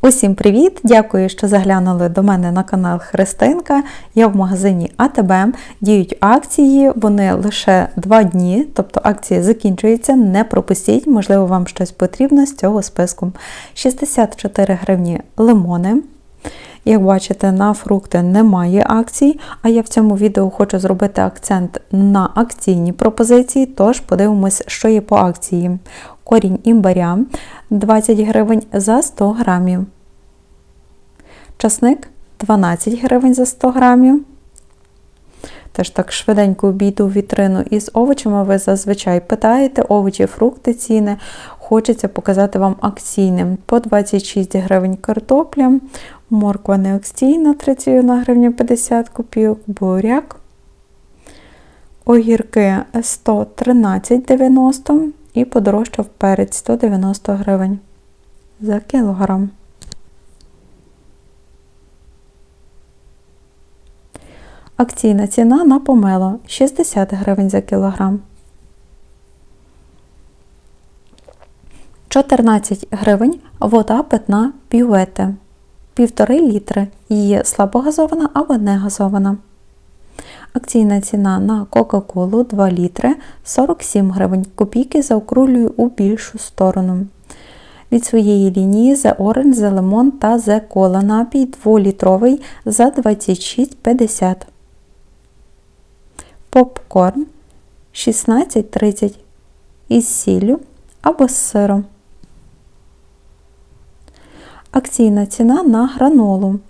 Усім привіт! Дякую, що заглянули до мене на канал Христинка. Я в магазині АТБ. Діють акції, вони лише 2 дні, тобто акція закінчується. Не пропустіть, можливо, вам щось потрібно з цього списку. 64 гривні лимони. Як бачите, на фрукти немає акцій, а я в цьому відео хочу зробити акцент на акційні пропозиції, тож подивимось, що є по акції. Корінь імбаря 20 гривень за 100 грамів. Часник 12 гривень за 100 грамів. Теж так швиденько обійду вітрину із овочами. Ви зазвичай питаєте овочі, фрукти, ціни. Хочеться показати вам акційним. По 26 гривень картопля, морква не акційна 31 гривня 50 копійок, буряк. Огірки 113,90 і подорожчав перець 190 гривень за кілограм. Акційна ціна на помело 60 гривень за кілограм. 14 гривень вода питна бювети. 1,5 літри. Є слабогазована або негазована. Акційна ціна на Кока-Колу 2 літри 47 гривень. Копійки заокрулюю у більшу сторону. Від своєї лінії The Orange, The Lemon та The Cola напій 2-літровий за 26,50. Попкорн 16,30 із сіллю або з сиром. Акційна ціна на гранолу.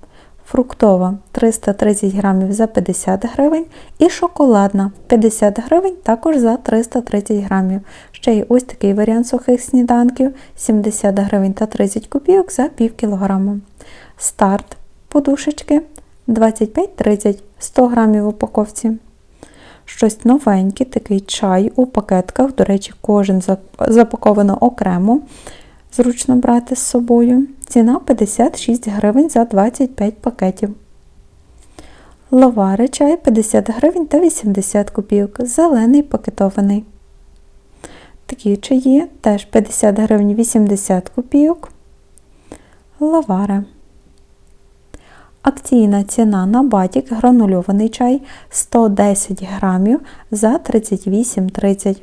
Фруктова 330 грамів за 50 гривень і шоколадна 50 гривень також за 330 грамів. Ще є ось такий варіант сухих сніданків 70 гривень та 30 копійок за пів кілограма. Старт подушечки 25-30 100 грамів в упаковці. Щось новеньке, такий чай у пакетках. До речі, кожен запаковано окремо. Зручно брати з собою. Ціна 56 гривень за 25 пакетів. Ловари чай 50 гривень та 80 копійок. Зелений пакетований. Такі чаї теж 50 гривень 80 копійок. Лавари. Акційна ціна на батік гранульований чай 110 грамів за 38,30.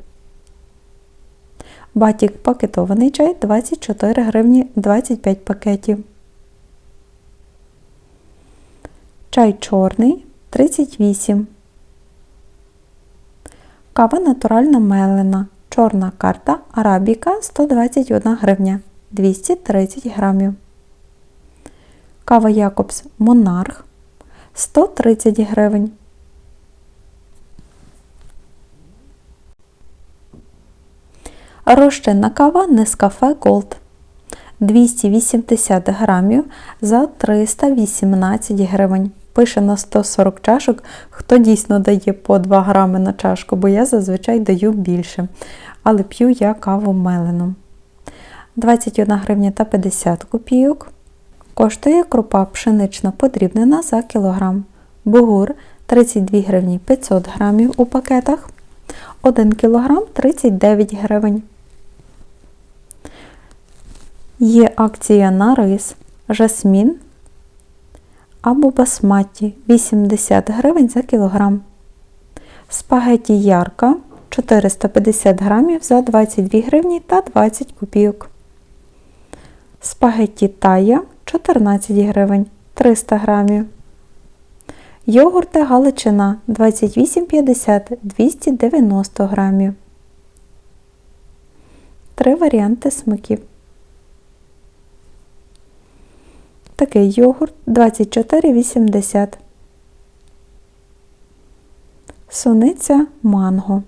Батік пакетований чай 24 гривні 25 пакетів. Чай чорний 38. Кава натуральна мелена. Чорна карта арабіка 121 гривня 230 грамів. Кава Якобс Монарх 130 гривень. Розчинна кава Нескафе Gold 280 грамів за 318 гривень. Пише на 140 чашок, хто дійсно дає по 2 грами на чашку, бо я зазвичай даю більше. Але п'ю я каву мелену. 21 гривня та 50 копійок. Коштує крупа пшенична подрібнена за кілограм. Бугур 32 гривні 500 грамів у пакетах. 1 кілограм 39 гривень. Є акція на рис, жасмін або басматі 80 гривень за кілограм. Спагеті ярка 450 грамів за 22 гривні та 20 копійок. Спагетті тая 14 гривень 300 грамів. Йогурти Галичина 28,50 290 грамів. Три варіанти смаків. Такий йогурт 24,80. Суниця манго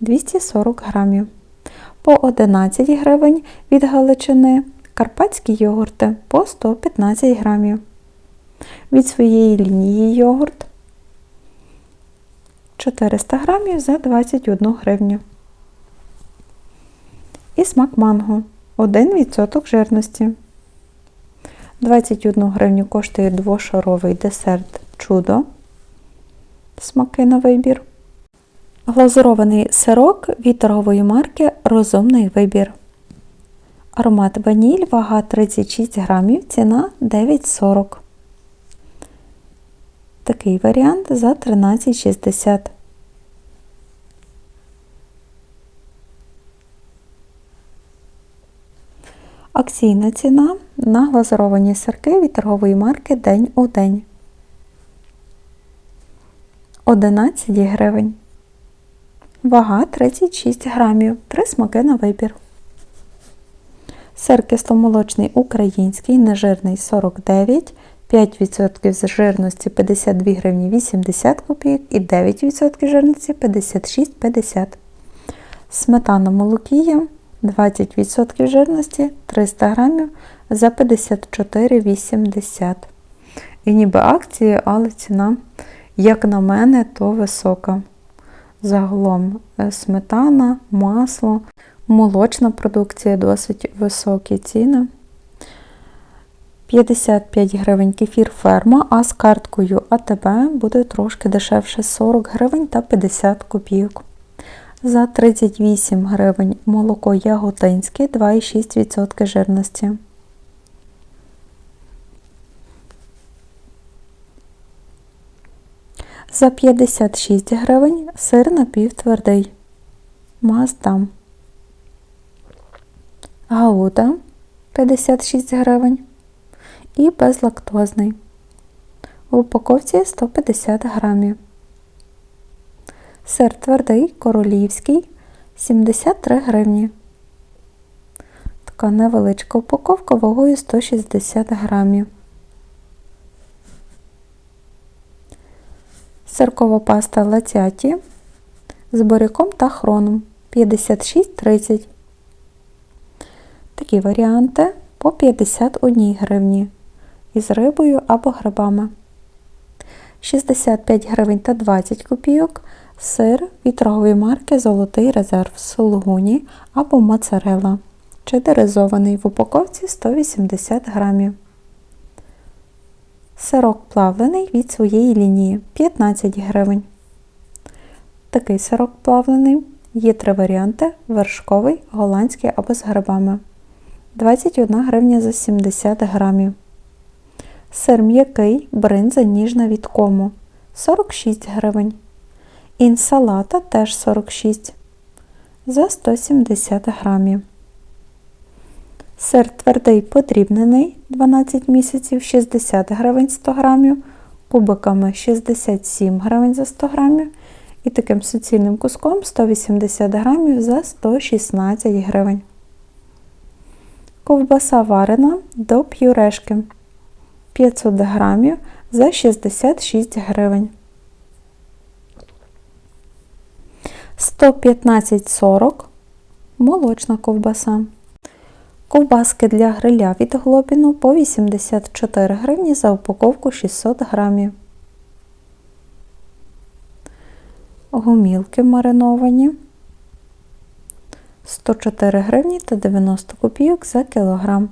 240 грамів. По 11 гривень від Галичини. Карпатські йогурти по 115 грамів. Від своєї лінії йогурт 400 грамів за 21 гривню. І смак манго 1% жирності. 21 гривню коштує двошаровий десерт чудо. Смаки на вибір. Глазурований сирок від торгової марки Розумний вибір. Аромат ваніль, вага 36 грамів, ціна 9,40. Такий варіант за 13,60. Акційна ціна на глазуровані сирки від торгової марки День у день. 11 гривень. Вага 36 грамів. Три смаки на вибір. Сир кисломолочний український, нежирний 49, 5% з жирності 52 гривні 80 копійок і 9% жирності 56,50. Сметана молокія 20% жирності 300 грамів за 54,80. І ніби акції, але ціна, як на мене, то висока. Загалом е, сметана, масло, молочна продукція досить високі ціни. 55 гривень кефір ферма, а з карткою АТБ буде трошки дешевше 40 гривень та 50 копійок. За 38 гривень молоко яготинське 2,6% жирності. За 56 гривень сир напівтвердий. Маздам. Гауда 56 гривень. І безлактозний. В упаковці 150 грамів. Сир твердий, королівський 73 гривні. Така невеличка упаковка вагою 160 грамів. Сиркова паста лацяті з буряком та хроном 56,30. Такі варіанти по 51 гривні із рибою або грибами. 65 гривень та 20 копійок сир від торгової марки Золотий резерв сулугуні або моцарелла. Чедеризований в упаковці 180 грамів. Сирок плавлений від своєї лінії 15 гривень. Такий сирок плавлений. Є три варіанти: вершковий, голландський або з грибами. 21 гривня за 70 грамів. Сир м'який, бринза ніжна від кому 46 гривень. Інсалата теж 46 за 170 грамів. Сир твердий подрібнений 12 місяців 60 гривень 100 грамів, кубиками 67 гривень за 100 грамів і таким суцільним куском 180 грамів за 116 гривень. Ковбаса варена до п'юрешки 500 грамів за 66 гривень. 115,40 молочна ковбаса. Ковбаски для гриля від глобіну по 84 гривні за упаковку 600 грамів. Гумілки мариновані 104 гривні та 90 копійок за кілограм.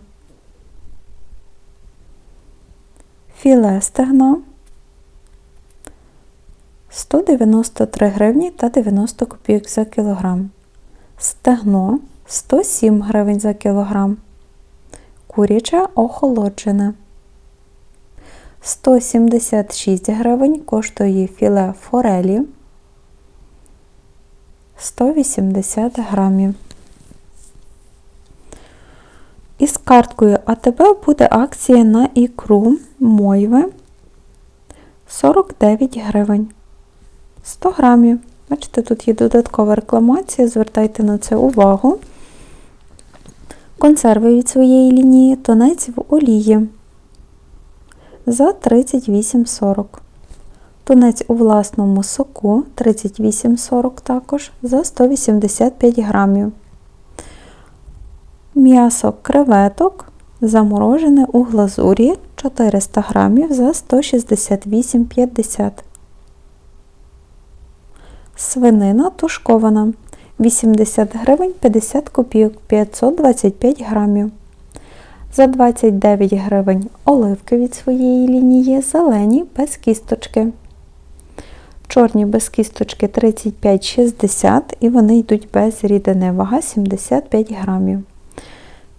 Філе стегна 193 гривні та 90 копійок за кілограм. Стегно 107 гривень за кілограм. Куряче охолоджене. 176 гривень коштує філе форелі. 180 грамів. Із карткою АТБ буде акція на ікру мойви 49 гривень. 100 грамів. Бачите, тут є додаткова рекламація, звертайте на це увагу. Консерви від своєї лінії, тонець в олії за 38,40. Тунець у власному соку 38,40 також за 185 грамів. М'ясо креветок заморожене у глазурі 400 грамів за 168,50 Свинина тушкована 80 гривень 50 копійок 525 грамів. За 29 гривень оливки від своєї лінії зелені без кісточки. Чорні без кісточки 35,60 і вони йдуть без рідини. Вага 75 грамів.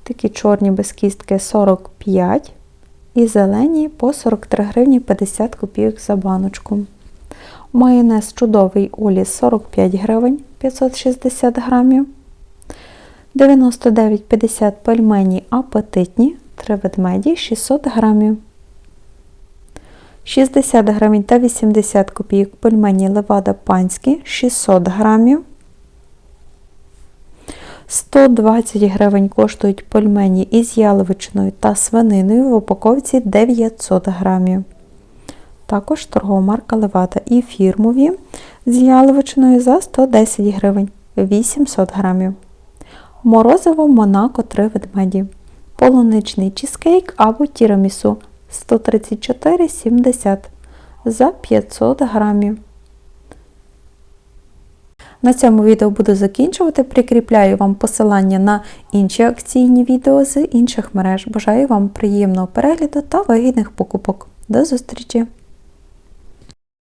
Такі чорні без кістки 45 і зелені по 43 гривні 50 копійок за баночку. Майонез чудовий Олі 45 гривень 560 грамів. 99,50 пельмені апетитні, 3 ведмеді 600 грамів. 60 гривень та 80 копійок пельмені левада панські 600 грамів. 120 гривень коштують пельмені із яловичиною та свининою в упаковці 900 грамів. Також торгова марка Левада і фірмові з яловичиною за 110 гривень 800 грамів. Морозиво Монако 3 ведмеді. Полуничний чізкейк або тірамісу 134,70 за 500 грамів. На цьому відео буду закінчувати. Прикріпляю вам посилання на інші акційні відео з інших мереж. Бажаю вам приємного перегляду та вигідних покупок. До зустрічі!